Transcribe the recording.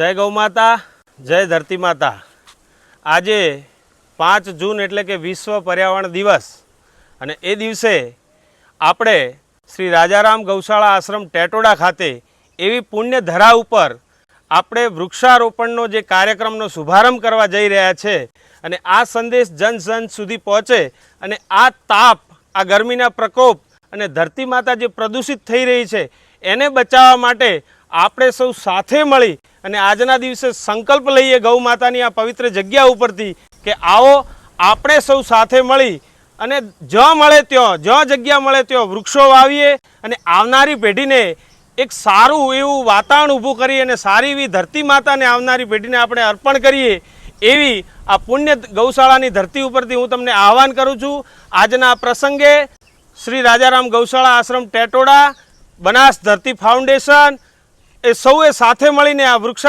જય ગૌ માતા, જય ધરતી માતા. આજે પાંચ જૂન એટલે કે વિશ્વ પર્યાવરણ દિવસ. અને એ દિવસે આપણે શ્રી રાજારામ ગૌશાળા આશ્રમ ટેટોડા ખાતે એવી પુણ્ય ધરા ઉપર આપણે વૃક્ષારોપણનો જે કાર્યક્રમનો શુભારંભ કરવા જઈ રહ્યા છે અને આ સંદેશ જન જન સુધી પહોંચે અને આ તાપ, આ ગરમીના પ્રકોપ અને ધરતી માતા જે પ્રદૂષિત થઈ રહી છે, એને બચાવવા માટે આપણે સૌ સાથે મળી અને આજના દિવસે સંકલ્પ લઈએ ગૌ માતાની આ પવિત્ર જગ્યા ઉપરથી કે આવો આપણે સૌ સાથે મળી અને જ્યાં મળે ત્યાં જ્યાં જગ્યા મળે ત્યાં વૃક્ષો વાવીએ અને આવનારી પેઢીને એક સારું એવું વાતાવરણ ઊભું કરી અને સારી એવી ધરતી માતાને આવનારી પેઢીને આપણે અર્પણ કરીએ એવી આ પુણ્ય ગૌશાળાની ધરતી ઉપરથી હું તમને આહવાન કરું છું. આજના પ્રસંગે શ્રી રાજારામ ગૌશાળા આશ્રમ ટેટોડા, બનાસ ધરતી ફાઉન્ડેશન એ સૌએ સાથે મળીને આ વૃક્ષ